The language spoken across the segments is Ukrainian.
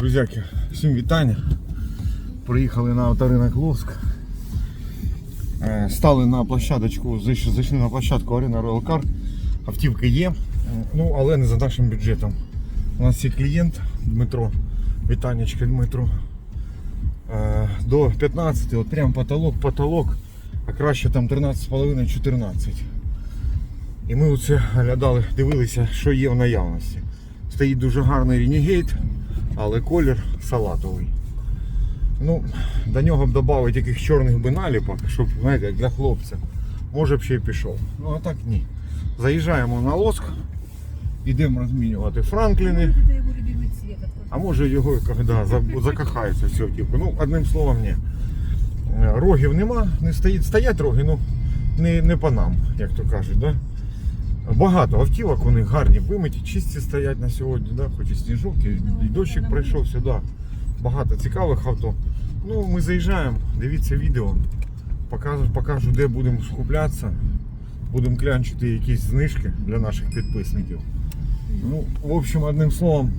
Друзяки, всім вітання. Приїхали на авторинок Лоск. Е, Стали на площадочку, зайшли на площадку Арена Royal Car. Автівки є, ну але не за нашим бюджетом. У нас є клієнт Дмитро, вітанечка Дмитро. Е, До 15, от прям потолок, потолок, а краще там 13,5-14. І ми оце глядали, дивилися, що є в наявності. Стоїть дуже гарний Renegade, але колір салатовий. Ну, до нього б додати яких чорних би наліпок, щоб, знаєте, як для хлопця. Може б ще й пішов. Ну а так ні. Заїжджаємо на лоск, йдемо розмінювати Франкліни. А може його да, закохається в цю автівку. Ну, одним словом, ні. Е, Рогів нема, не стоїть, стоять роги, ну не, не по нам, як то кажуть. Да? Багато автівок, вони гарні, вимиті, чисті стоять на сьогодні, да? хоч і сніжок, і, і дощик пройшов сюди. Багато цікавих авто. Ну, ми заїжджаємо, дивіться відео, покажу, покажу де будемо скуплятися. Будемо клянчити якісь знижки для наших підписників. Ну, в общем, одним словом,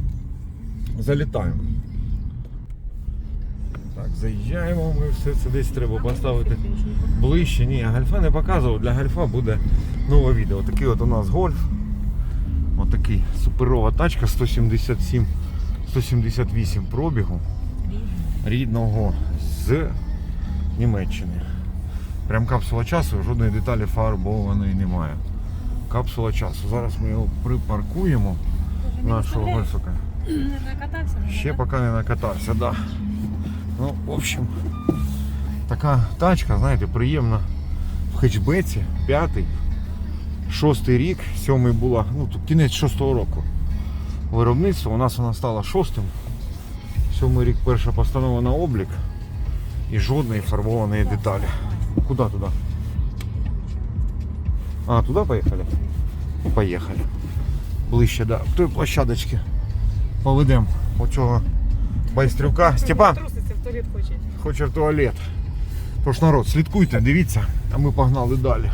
залітаємо. Так, заїжджаємо, ми все це десь треба поставити ближче. Ні, гальфа не показував, для гальфа буде нове відео. Такий от у нас гольф. Отакий суперова тачка 177 178 пробігу рідного з Німеччини. Прям капсула часу, жодної деталі фарбованої немає. Капсула часу. Зараз ми його припаркуємо нашого гольфика. Не накатався? Ще поки не накатався, да. Ну, в общем, така тачка, знаєте, приємна в хетчбеці, п'ятий, шостий рік, сьомий була, ну тут кінець шостого року. Виробництво у нас вона стала шостим. Сьомий рік перша постанова на облік і жодної фарбованої деталі. Куди туди? А, туди поїхали? Поїхали. Ближче, да. К той площадочці поведемо оцього байстрюка. Степан, туалет хоче. хоче в туалет. Тож народ, слідкуйте, дивіться, а ми погнали далі.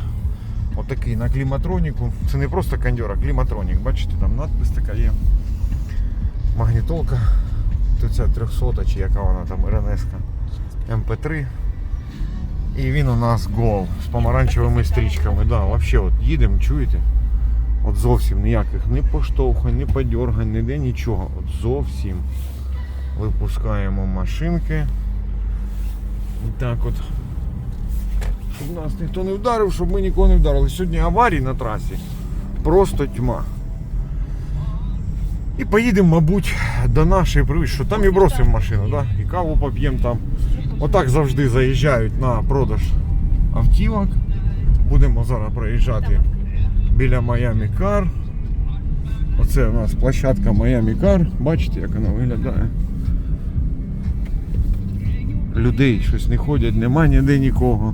Отакий на кліматроніку. Це не просто кондьор, а кліматронік. Бачите, там надпис така є. Магнітолка. Тут ця 300 чи яка вона там РНС-ка. МП3. І він у нас гол з помаранчевими стрічками. Да, вообще от їдемо, чуєте? От зовсім ніяких ні поштовхань, ні подергань, ніде нічого. От зовсім. Випускаємо машинки. І так от. Щоб нас ніхто не вдарив, щоб ми нікого не вдарили. Сьогодні аварій на трасі. Просто тьма. І поїдемо, мабуть, до нашої привіз, що там і бросимо машину, да? і каву поп'ємо там. Отак завжди заїжджають на продаж автівок. Будемо зараз проїжджати біля Miami Car. Оце у нас площадка Miami Car. Бачите, як вона виглядає. Людей щось не ходять, нема ніде нікого.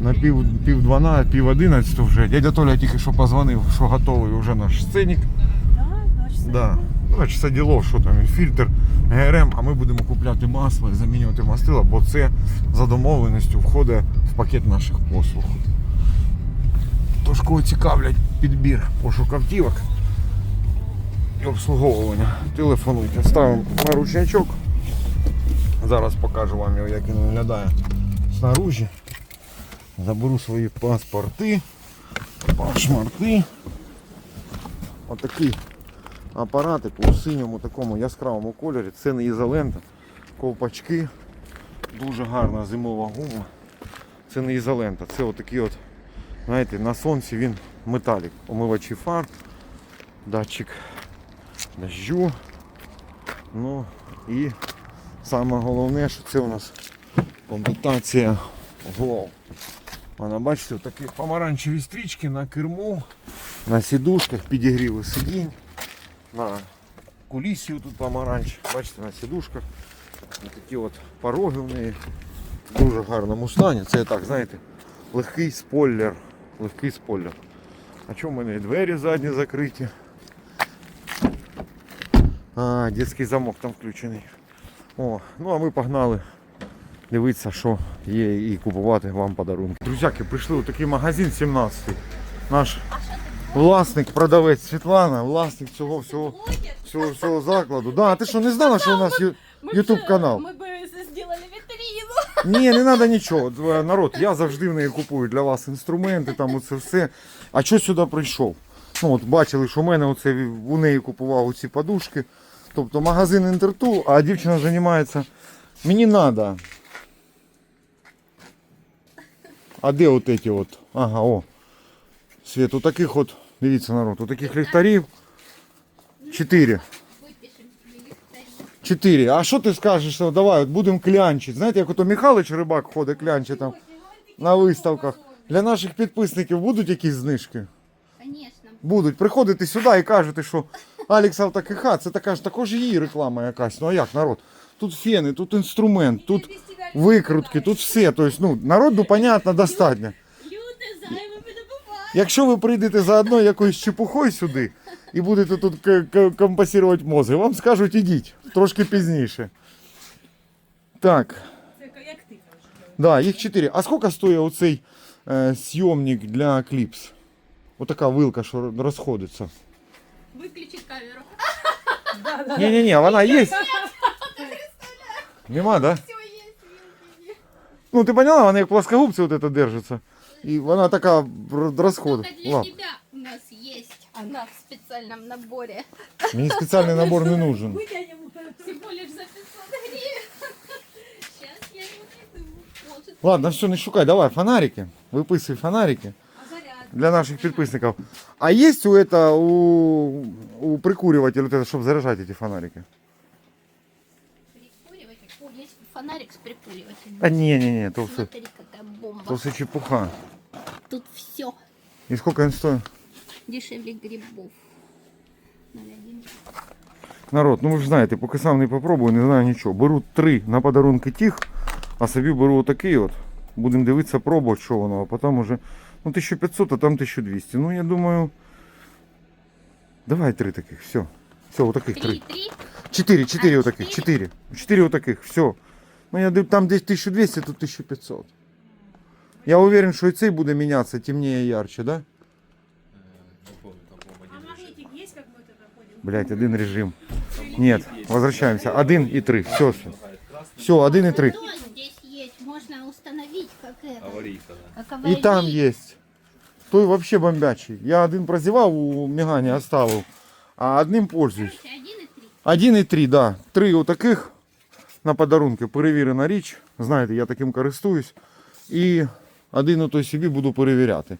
На пів, пів 12, пів 11 вже. Дядя Толя тільки що позвонив, що готовий вже наш сценік. Да, два часа. Да. Ну, значить, це діло, що там він фільтр, ГРМ, а ми будемо купляти масло і замінювати мастила, бо це за домовленістю входить в пакет наших послуг. Тож кого цікавлять підбір пошук автівок і обслуговування, телефонуйте. Ставимо на ручничок. Зараз покажу вам його, як він виглядає снаружи. Заберу свої паспорти, пашмарти. Отакий апаратик у синьому такому яскравому кольорі. Це не ізолента, ковпачки. Дуже гарна зимова гума. Це не ізолента, це отакий от, знаєте, на сонці він металік. Омивачі фар, датчик дощу. Ну і саме головне, що це у нас комплектація гол. Вона, бачите, такі помаранчеві стрічки на керму, на сідушках, підігріви сидінь, на кулісі тут помаранч, бачите, на сідушках. Ось такі от пороги в неї в дуже гарному стані. Це так, знаєте, легкий спойлер. Легкий спойлер. А чому в мене і двері задні закриті? А, дитячий замок там включений. О, ну а ми погнали дивитися, що є і купувати вам подарунки. Друзяки, прийшли у такий магазин 17 Наш власник, продавець Світлана, власник цього всього, всього, всього закладу. Да, а ти що не знала, що у нас Ютуб канал? Мы бы сделали витрину. Ні, не треба нічого. Народ, я завжди в неї купую для вас інструменти, там оце все. А що сюди прийшов? Ну, от бачили, що в мене оце у неї купував оці подушки. Тобто магазин Інтертул, а дівчина займається. Мені треба. А де от ці от? Ага, о. Світ, у таких от, дивіться народ, у таких ліхтарів. Чотири. Чотири. А що ти скажеш? Що давай, от будемо клянчити. Знаєте, як ото Михайлович Рибак ходить клянчить там на виставках. Для наших підписників будуть якісь знижки? Будуть. Приходите сюди і кажете, що Алекс АвтоКХ, це така ж також її реклама якась. Ну а як народ? Тут фени, тут інструмент, тут викрутки, тут все. Тобто, ну, народу, понятно, достатньо. Якщо ви прийдете заодно якоюсь чепухою сюди і будете тут компасувати мозги, вам скажуть ідіть трошки пізніше. Так. Як ти. Да, їх 4. А скільки стоїть оцей е, зйомник для кліпс? Отака вилка, що розходиться. Выключи камеру. Ні, ні, ні, вона є. Нема, да? Все есть. вилки. Ну ти поняла, вона як плоскогубці от это держиться. І вона така р- розходить. Только для Лап. тебя у нас есть. Она в специальном наборе. Мені спеціальний набор не нужен. Витягнемо. Всего лишь за 500 гривен. Сейчас я его найду. Может, Ладно, все, не шукай, давай, фонарики. Виписуй фонарики А заряд. для наших підписників. А є у, это, у, у прикурювателя, вот это, щоб заряджати ці фонарики? прикуриватель. О, есть фонарик с прикуривателем. А ні, ні, ні, то все, Смотри, какая бомба. то все чепуха. Тут все І скільки він стоїть? дешевле грибов. 0,1. Народ, ну ви ж знаєте, поки сам не попробую, не знаю нічого. Беру три на подарунки тих, а собі беру отакий от. Будемо дивитися, пробувати, що воно, а потім уже. Ну, 1500, а там 1200. Ну, я думаю. Давай три таких, все. Все, отаких три. Три, три. Чотири, чотири А, отаких, чотири? чотири. Чотири отаких, все. Ну, я див- там десь 1200, тут 1500. Я уверен, що і цей буде мінятися темніше, ярче, да? Блять, один режим. Нет, возвращаемся. Один и три. Все, все. Все, один и три. Здесь есть? Можно установить, как это. Аварийка, да. Как И там есть. Той вообще бомбячий. Я один прозевал у Мегани оставил, а одним пользуюсь. Короче, один и три. Один і три, да. Три отаких на подарунки. Перевірена річ. Знаєте, я таким користуюсь. І один отой собі буду перевіряти.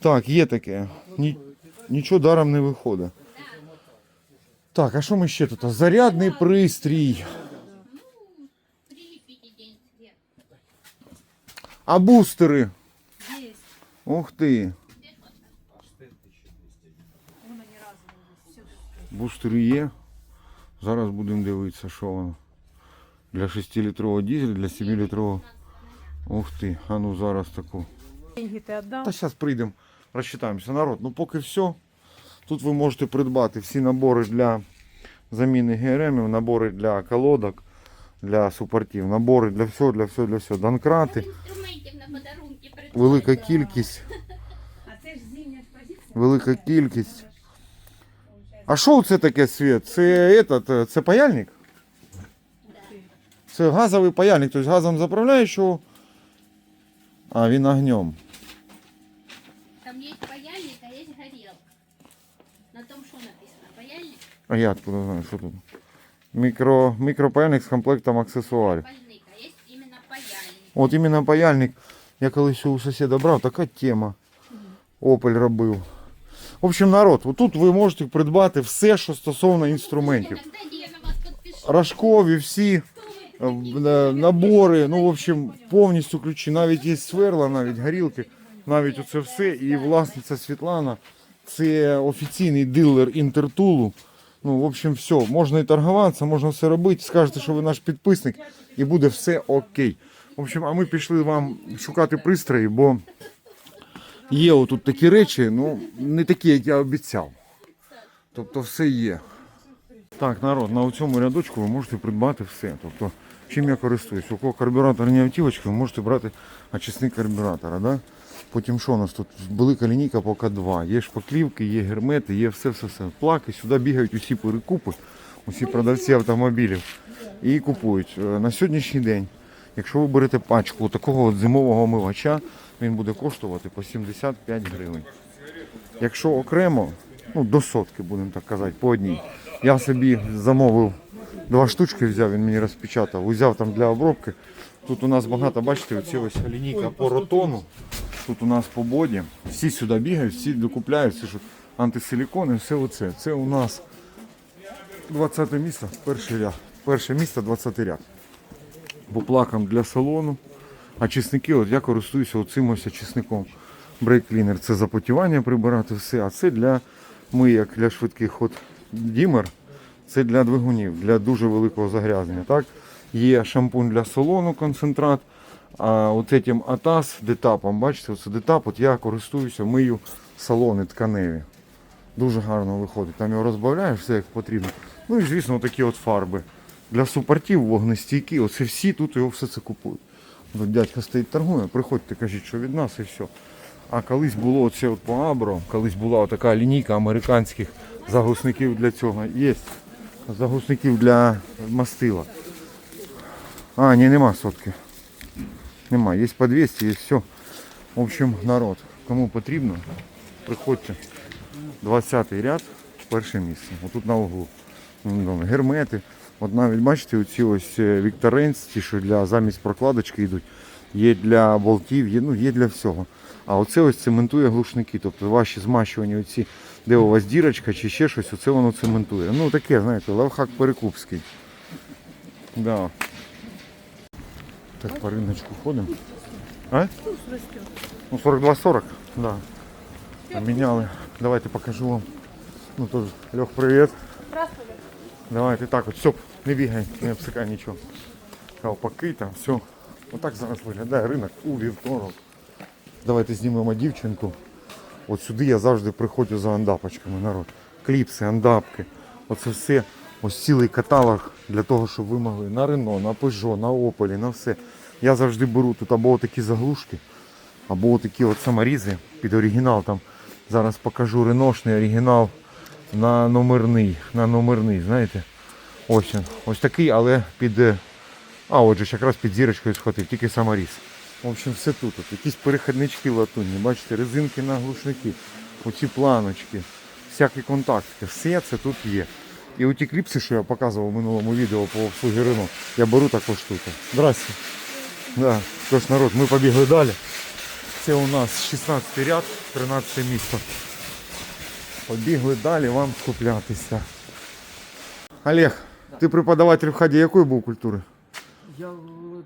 Так, є таке. Ні, нічого даром не виходить. Так, а що ми ще тут? Зарядний пристрій. Свет. А бустери. Ух ти. Вон они разные. Все. Бустери є. Зараз будемо дивитися, що воно. Для 6-літрового дизель, для 7-літрового. Ух ти, а ну зараз таку. Деньги ты отдал? Та зараз прийдемо, розчитаємося. Народ, ну поки все. Тут ви можете придбати всі набори для заміни ГРМів, набори для колодок, для супортів, набори для всього, для всього, для всього. Донкрати, Инструментів на придбати. Велика кількість, велика кількість. А що це таке світ? Це, этот, це паяльник? Це газовий паяльник, тобто газом заправляєш його, а він огнем. Там есть паяльник, а есть горелка. На том, что написано. Паяльник, А я откуда знаю, що тут? Мікро, мікропаяльник з комплектом аксесуарів. пальник, а есть именно паяльник. От іменно паяльник. Я колись у сусіда брав, така тема. Опель робив. В общем, народ, тут ви можете придбати все, що стосовно інструментів. Рожкові, всі е, набори, ну, в общем, повністю ключі. Навіть є сверла, навіть горілки, навіть оце все. І власниця Світлана, це офіційний дилер інтертулу. Ну, в общем, все, можна і торгуватися, можна все робити. Скажете, що ви наш підписник, і буде все окей. В общем, а ми пішли вам шукати пристрої, бо є отут такі речі, ну, не такі, як я обіцяв. Тобто все є. Так, народ, на цьому рядочку ви можете придбати все. Тобто Чим я користуюсь? У кого карбюратор не автівочка, ви можете брати очисник карбюратора. Да? Потім що у нас тут? Велика лінійка по К2. Є шпаклівки, є гермети, є все-все-все. Плаки, сюди бігають усі перекупи, усі продавці автомобілів і купують. Е, На сьогоднішній день, якщо ви берете пачку такого от зимового омивача, він буде коштувати по 75 гривень. Якщо окремо, ну до сотки, будемо так казати, по одній. Я собі замовив два штучки, взяв, він мені розпечатав, взяв там для обробки. Тут у нас багато, бачите, оці ось лінійка по ротону. Тут у нас по боді. Всі сюди бігають, всі докупляють, всі що антисилікони, все оце. Це у нас 20 місце, перший ряд. Перше місце 20 ряд. По плакам для салону. Очисники, от я користуюся оцим ось очисником. Брейк-клінер це запотівання прибирати все, а це для мийок, для швидких. От дімер це для двигунів, для дуже великого загрязнення. Так? Є шампунь для салону, концентрат. А от цим атас детапом, бачите, оце детап, от я користуюся, мию салони тканеві. Дуже гарно виходить. Там його розбавляєш, все як потрібно. Ну і звісно, такі от фарби. Для супортів вогнестійкі, оце всі тут його все це купують. Дядька стоїть торгує, приходьте, кажіть, що від нас і все. А колись було оце от по Абро, колись була така лінійка американських загусників для цього. Є загусників для мастила. А, ні, нема сотки. Нема. Є по 200, є все. В общем, народ, кому потрібно, приходьте. 20-й ряд, перше місце. Отут на углу. Гермети. От навіть бачите, оці ось е, Вікторенс, ті, що для замість прокладочки йдуть, є для болтів, є, ну, є для всього. А оце ось цементує глушники. Тобто ваші змащувані оці, де у вас дірочка чи ще щось, оце воно цементує. Ну таке, знаєте, лавхак перекупський. Да. Так, по риночку ходимо. А? Ну, 42-40, да. Поміняли. Давайте покажу вам. Ну тут, Льох, привіт. Давайте так от, стоп, не бігай, не обсикай нічого. Колпаки там, все. Отак зараз виглядає ринок у вівторок. Давайте знімемо дівчинку. От сюди я завжди приходжу за андапочками, народ. Кліпси, андапки. Оце все. Ось цілий каталог для того, щоб ви могли на Рено, на Peugeot, на Opel, на все. Я завжди беру тут або такі заглушки, або такі от саморізи під оригінал. Там зараз покажу реношний оригінал на номерний. На номерний, знаєте? Ось він. Ось такий, але під. е, А, отже, ж якраз під зірочкою схватив, тільки саморіз. В общем, все тут. От. Якісь переходнички латунні, бачите, резинки на глушники, оці планочки, всякі контактики. Все це тут є. І оті кліпси, що я показував в минулому відео по обслугі Рено, я беру також тут. Здрасте. Да. Тож, народ, ми побігли далі. Це у нас 16 ряд, 13 місто. Побігли далі вам скуплятися. Олег, ти преподаватель в хаді якої був культури? Я,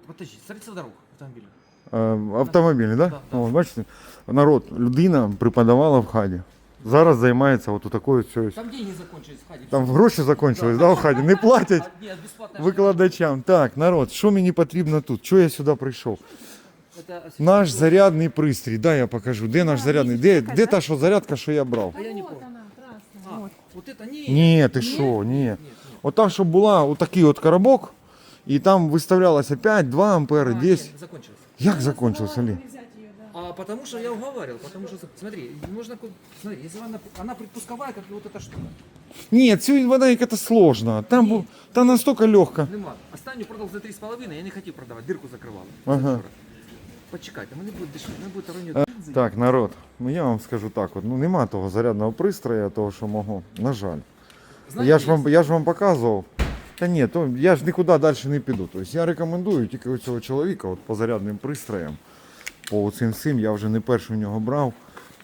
подожди, строительство дорог автомобиля. Е, Автомобілі, да? Да, да. Бачите, народ, людина преподавала в хаді. Зараз займається от такою цією. Там деньги закончились, Хади. Там гроші закончились, да, в хаді? Не платять А, Нет, бесплатно. викладачам. Так, народ, що мені потрібно тут? Чого я сюди прийшов? Это Наш зарядний пристрій, да, я покажу. Де наш зарядний? Де, де та що зарядка, що я брав? А я не Вот понял. она, красная. А, Вот. вот это не. Ні, ти що, ні. От там, щоб була отакий от коробок, і там виставлялося 5, 2 ампери, А, 10. нет, закончилось. Як закончилося, Олег? Взять ее, да. А потому что я уговаривал, потому что, смотри, нужно, ку- смотри, если она, она предпусковая, как вот эта штука. Ні, цю вона яка-то сложна. Там був, та настільки легка. Нема. Останню продал за 3,5, я не хотел продавать, дырку закрывал. Ага. Почекайте, мене буде дешевле, мене буде сторонньо. Так, народ, ну я вам скажу так, от, ну нема того зарядного пристрою, того, що мого. На жаль. Я ж вам, я ж вам показував. Та ні, то я ж нікуди далі не піду. Тобто я рекомендую тільки у цього чоловіка от, по зарядним пристроям. По цим всім я вже не перший у нього брав.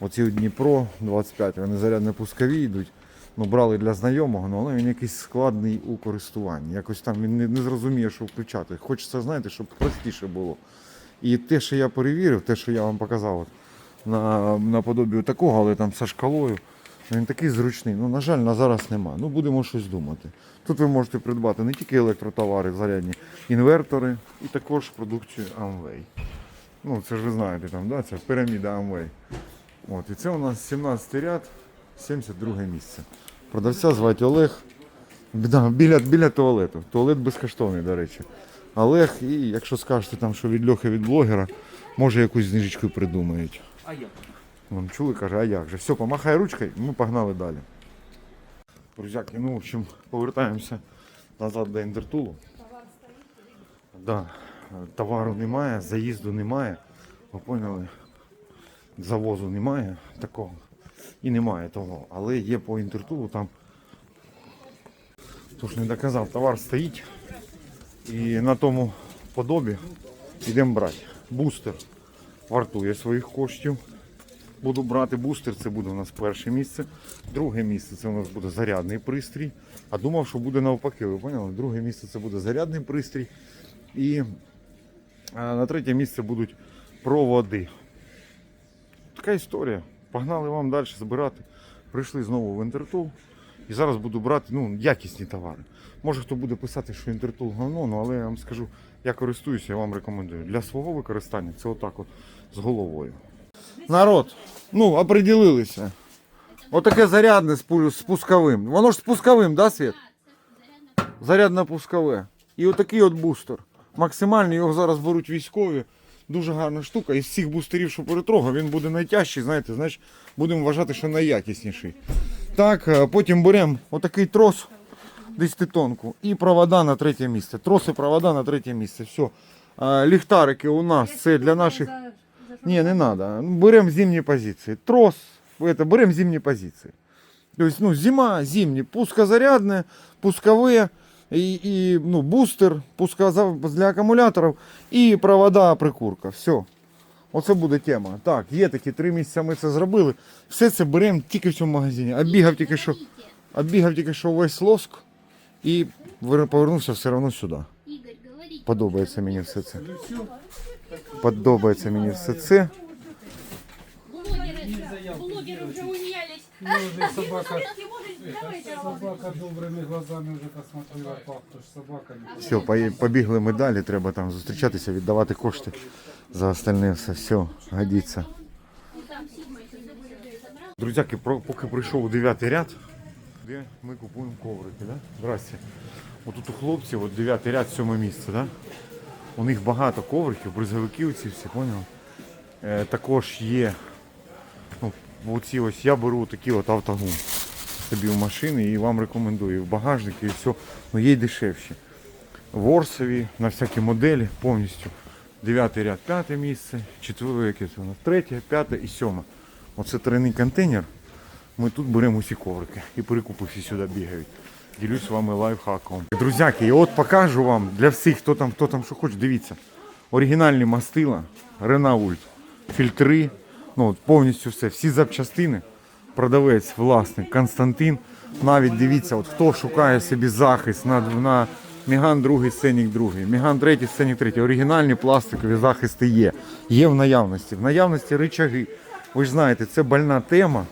Оці Дніпро 25, вони зарядно пускові йдуть. Ну, брали для знайомого, ну, але він якийсь складний у користуванні. Якось там він не, не зрозуміє, що включати. Хочеться, знаєте, щоб простіше було. І те, що я перевірив, те, що я вам показав от, на, наподобі такого, але там зі шкалою, він такий зручний. Ну, на жаль, на зараз нема. Ну, будемо щось думати. Тут ви можете придбати не тільки електротовари зарядні, інвертори і також продукцію Amway. Ну, це ж ви знаєте, там, да? це піраміда Amway. От, і це у нас 17 ряд, 72 місце. Продавця звати Олег. Біля, біля туалету. Туалет безкоштовний, до речі. Олег, і якщо скажете там, що від Льохи від блогера, може якусь знижечку придумають. А я? Вон чули, каже, а як же? Все, помахай ручкою, і ми погнали далі. Друзяки, ну, в общем, повертаємося назад до Індертулу. Да, товару немає, заїзду немає. Ви поняли? Завозу немає такого. І немає того. Але є по Інтертулу там. Тож не доказав, товар стоїть. І на тому подобі йдемо брати. Бустер вартує своїх коштів. Буду брати бустер, це буде у нас перше місце. Друге місце це у нас буде зарядний пристрій. А думав, що буде навпаки, ви поняли? Друге місце це буде зарядний пристрій. І на третє місце будуть проводи. Така історія. Погнали вам далі збирати. Прийшли знову в Інтертул. І зараз буду брати ну, якісні товари. Може хто буде писати, що Інтертул говно, ну, але я вам скажу, я користуюся, я вам рекомендую. Для свого використання це отак от з головою. Народ, ну, определилися. Отаке зарядне з пу- пусковим. Воно ж з да, Світ? Зарядно-пускове. І отакий от бустер. Максимальний його зараз беруть військові. Дуже гарна штука. Із всіх бустерів, що перетрогав, він буде найтяжчий, знаєте, значить будемо вважати, що найякісніший. Так, е, потім беремо отакий трос 10 тонку і провода на третє місце. Троси, провода на третє місце. Все. Е, Ліхтарики у нас це для наших. Не, не надо. Берем зимние позиции. Трос, это, берем зимние позиции. То есть, ну, зима, зимние, пускозарядные, пусковые, и, и ну, бустер, пускоза для акумуляторів і провода прикурка. Все. Оце буде тема. Так, є такі три місяці ми це зробили. Все це беремо тільки в цьому магазині. Оббігав тільки що, оббігав тільки що весь лоск і вер- повернувся все одно сюди. Игорь, говорите. Подобається мені все це. Подобається мені все це. Блогеры, блогеры уже умнялись. Ну, уже собака, Давайте, собака добрыми глазами уже посмотрела пап, то ж собака не Все, пої- побігли ми далі, треба там зустрічатися, віддавати кошти за остальне все. Все, годиться. Там Сигма еще забрал. Друзяки, про- поки прийшов у 9 ряд, де ми купуємо коврики, да? Здрасте. Отут у хлопців, от 9 ряд, 7 місце, да? У них багато ковриків, бризовики оці всі, поняли? Е, також є. Ну, оці ось я беру такі от автогум собі в машини і вам рекомендую. В багажник і все. Ну є й дешевші. Ворсові на всякі моделі повністю. Дев'ятий ряд, п'яте місце, четверте, яке це у нас третє, п'яте і сьоме. Оце тройний контейнер. Ми тут беремо усі коврики і перекупи всі сюди бігають. Ділюсь з вами лайфхаком. Друзяки, і от покажу вам для всіх, хто там, хто там що хоче, дивіться. Оригінальні мастила, Renault, фільтри, ну от повністю все, всі запчастини. Продавець, власник Константин. Навіть дивіться, от хто шукає собі захист на, на Міган другий, Сценік другий, Міган третій, Сценік третій. Оригінальні пластикові захисти є. Є в наявності. В наявності ричаги. Ви ж знаєте, це больна тема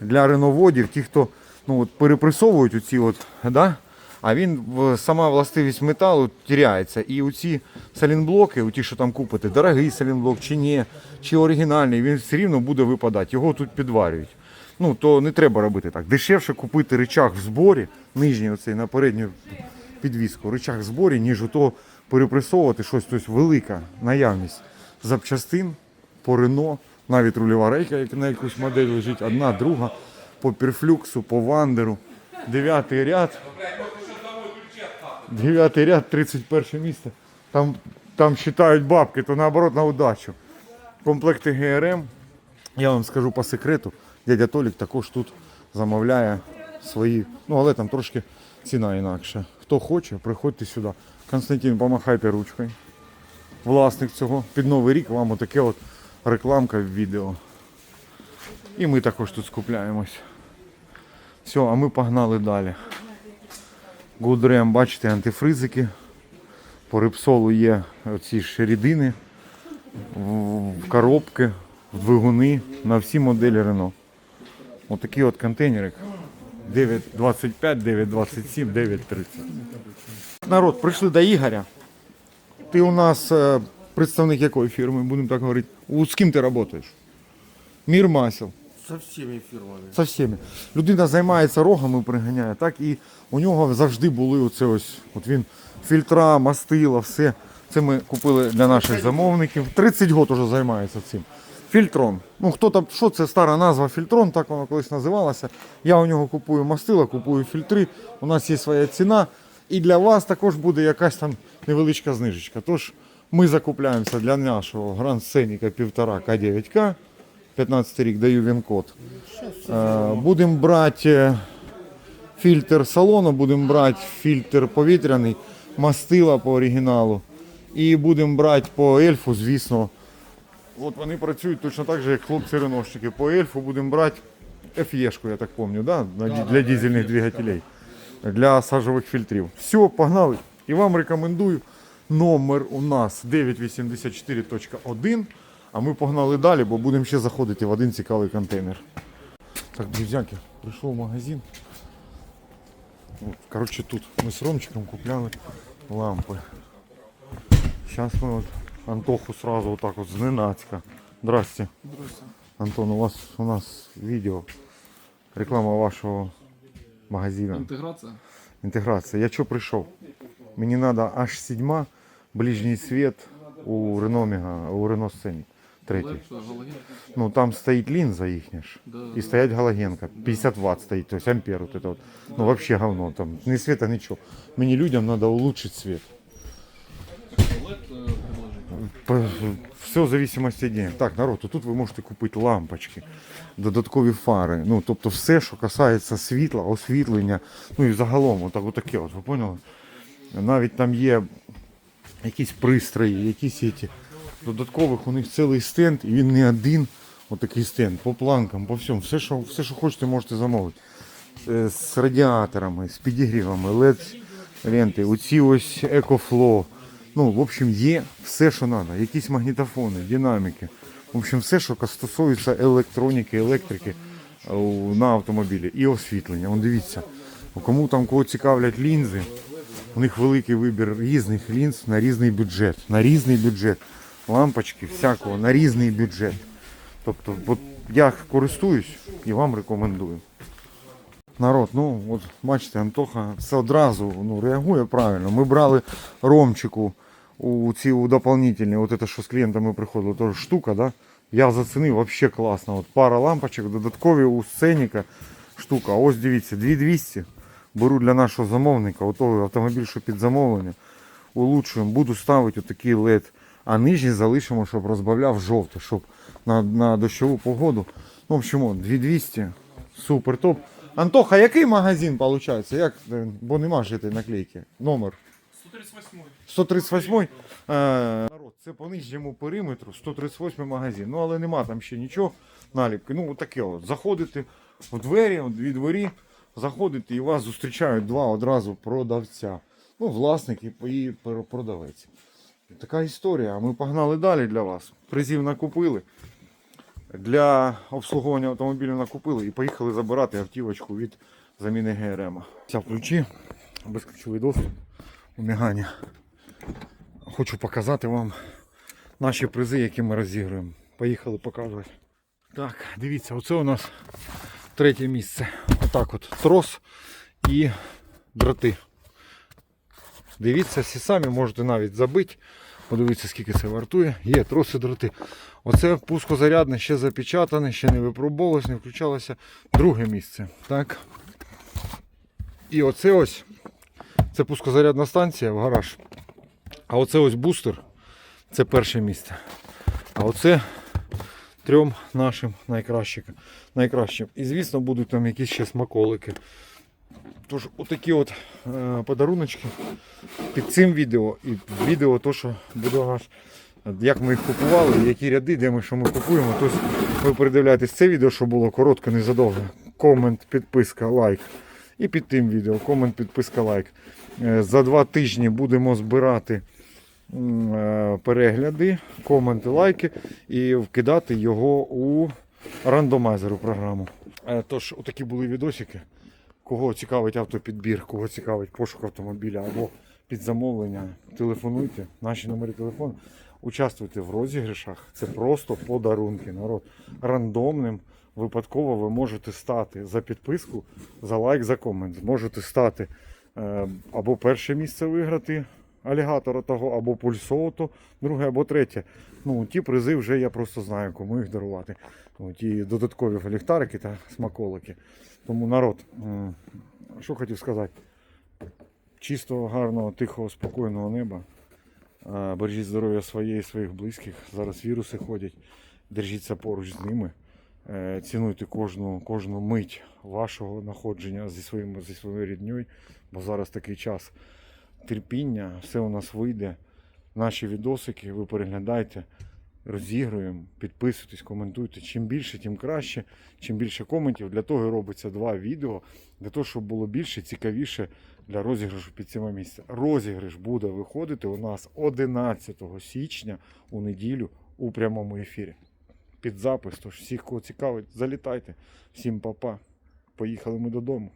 для реноводів, ті, хто ну, от, перепресовують оці от, да? а він сама властивість металу тіряється. І оці салінблоки, ті, що там купите, дорогий салінблок чи ні, чи оригінальний, він все рівно буде випадати. Його тут підварюють. Ну, то не треба робити так. Дешевше купити речах в зборі, нижній оцей на передню підвіску, речах в зборі, ніж ото перепресовувати щось, тобто велика наявність запчастин по Рено, навіть рульова рейка, як на якусь модель лежить, одна, друга, по перфлюксу, по вандеру. Дев'ятий ряд. Дев'ятий ряд, 31 місце. Там, там вважають бабки, то наоборот на удачу. Комплекти ГРМ. Я вам скажу по секрету, дядя Толік також тут замовляє свої, ну але там трошки ціна інакша. Хто хоче, приходьте сюди. Константин, помахайте ручкою. Власник цього. Під Новий рік вам отаке от рекламка в відео. І ми також тут скупляємось. Все, а ми погнали далі. Гудрем, бачите, антифризики. По рипсолу є оці ж рідини в в коробки, в двигуни на всі моделі Рено. Отакий от контейнерик 9.25, 9.27, 9.30. Народ, прийшли до Ігоря. Ти у нас е, представник якої фірми, будемо так говорити. З ким ти працюєш? Мір масел. Со всеми фирмами. Со всіми. Людина займається рогами, приганяє, так і у нього завжди були оце ось. От він фільтра, мастила, все. Це ми купили для наших замовників. 30 років вже займається цим. Фільтрон. Ну хто там, що це стара назва фільтрон, так воно колись називалося. Я у нього купую мастила, купую фільтри. У нас є своя ціна. І для вас також буде якась там невеличка знижечка. Тож ми закупляємося для нашого Гранд Сценіка 1,5 К9К. 15 рік даю він код. Е, Будемо брати е, фільтр салону, будемо брати фільтр повітряний, мастила по оригіналу. І будемо брати по ельфу, звісно. От вони працюють точно так же, як хлопці-реношники. По ельфу будемо брати FE-шку, я так пам'ятаю, да? ді- для дизельних двигателей, для сажових фільтрів. Все, погнали. І вам рекомендую. Номер у нас 984.1. А ми погнали далі, бо будемо ще заходити в один цікавий контейнер. Так, друзяки, прийшов в магазин. Коротше, тут ми з Ромчиком купляли лампи. Зараз ми от Антоху сразу вот так вот зненацька. Здрасте. Антон, у вас у нас видео. Реклама вашого магазину. Інтеграція? Інтеграція. Я що прийшов? Мені треба аж сідьма, ближній світ у Рено Мега, у Рено сцені. Третій. Ну там стоїть лінза їхня ж. І стоять галогенка. 50 Вт стоїть, то есть ампер. Вот это вот. Ну вообще говно. Там ни света, нічого. Мені людям треба улучшити світ. Все в зависимости від денег. Так, народ, тут ви можете купити лампочки, додаткові фари. Ну, тобто все, що касається світла, освітлення, ну і загалом, отак, отаке, от, ви поняли? Навіть там є якісь пристрої, якісь ці додаткових у них цілий стенд, і він не один, отакий стенд, по планкам, по всьому. Все, що, все, що хочете, можете замовити. Е, З радіаторами, з підігрівами, LED ленти, оці ось EcoFlow. Ну, в общем, є все, що треба. Якісь магнітофони, динаміки. В общем, все, що стосується електроніки, електрики е, на автомобілі. І освітлення. Вон дивіться, кому там кого цікавлять лінзи, у них великий вибір різних лінз на різний бюджет. На різний бюджет. Лампочки, всякого, на різний бюджет. Тобто, от я користуюсь і вам рекомендую. Народ, ну от бачите, Антоха все одразу ну, реагує правильно. Ми брали ромчику у ці у дополнительні, от це, що з клієнтами приходило, то штука, да? Я зацінив взагалі класно. От пара лампочок, додаткові у сценіка штука. Ось дивіться, 2200 беру для нашого замовника, готовий автомобіль, що під замовлення. Улучшуємо, буду ставити отакий LED, а нижній залишимо, щоб розбавляв жовте, щоб на, на дощову погоду. Ну, в общем, от, 2200, супер топ. Антоха, який магазин виходить? Як, е, бо нема ж цієї наклейки. Номер. 138. 138 е, народ, це по нижньому периметру 138 магазин. Ну але нема там ще нічого наліпки. Ну таке от. Заходите в двері, от дві двері, заходите і вас зустрічають два одразу продавця. Ну, власник і, продавець. Така історія. Ми погнали далі для вас. Призів накупили. Для обслуговування автомобілів накупили і поїхали забирати автівочку від заміни ГРМ. Взяв ключі, безключовий доступ у Мігані. Хочу показати вам наші призи, які ми розігруємо. Поїхали показувати. Так, дивіться, оце у нас третє місце. Отак от трос і дроти. Дивіться, всі самі можете навіть забити. Подивіться, скільки це вартує. Є троси дроти. Оце пускозарядне, ще запечатане, ще не випробовувалось, не включалося. Друге місце. Так. І оце ось. Це пускозарядна станція в гараж. А оце ось бустер. Це перше місце. А оце трьом нашим найкращим. найкращим. І звісно будуть там якісь ще смаколики. Тож отакі от е, подаруночки під цим відео і відео, то, що буде у нас, як ми їх купували, які ряди, де ми що ми купуємо. Тобто ви передивляєтесь це відео, що було коротко, незадовго. Комент, підписка, лайк. І під тим відео комент, підписка, лайк. Е, За два тижні будемо збирати перегляди, коменти, лайки і вкидати його у рандомайзер у програму. Е, Тож, отакі були відосики. Кого цікавить автопідбір, кого цікавить пошук автомобіля або під замовлення, телефонуйте, наші номери телефону. Участвуйте в розіграшах. Це просто подарунки. Народ рандомним. Випадково ви можете стати за підписку, за лайк, за комент. Можете стати е, або перше місце виграти алігатора того або пульсоуту, друге або третє. Ну, ті призи вже я просто знаю, кому їх дарувати. Ну, ті додаткові ліхтарики та смаколики. Тому народ, що хотів сказати. Чистого, гарного, тихого, спокійного неба. Е, Бережіть здоров'я своє і своїх близьких. Зараз віруси ходять. Держіться поруч з ними. Е, Цінуйте кожну, кожну мить вашого знаходження зі своєю рідньою, бо зараз такий час терпіння, все у нас вийде. Наші відосики ви переглядайте, розігруємо, підписуйтесь, коментуйте. Чим більше, тим краще. Чим більше коментів. Для того і робиться два відео, для того, щоб було більше, цікавіше для розіграшу під цими місця. Розіграш буде виходити у нас 11 січня у неділю у прямому ефірі. Під запис, тож всіх, кого цікавить, залітайте. Всім па-па. Поїхали ми додому.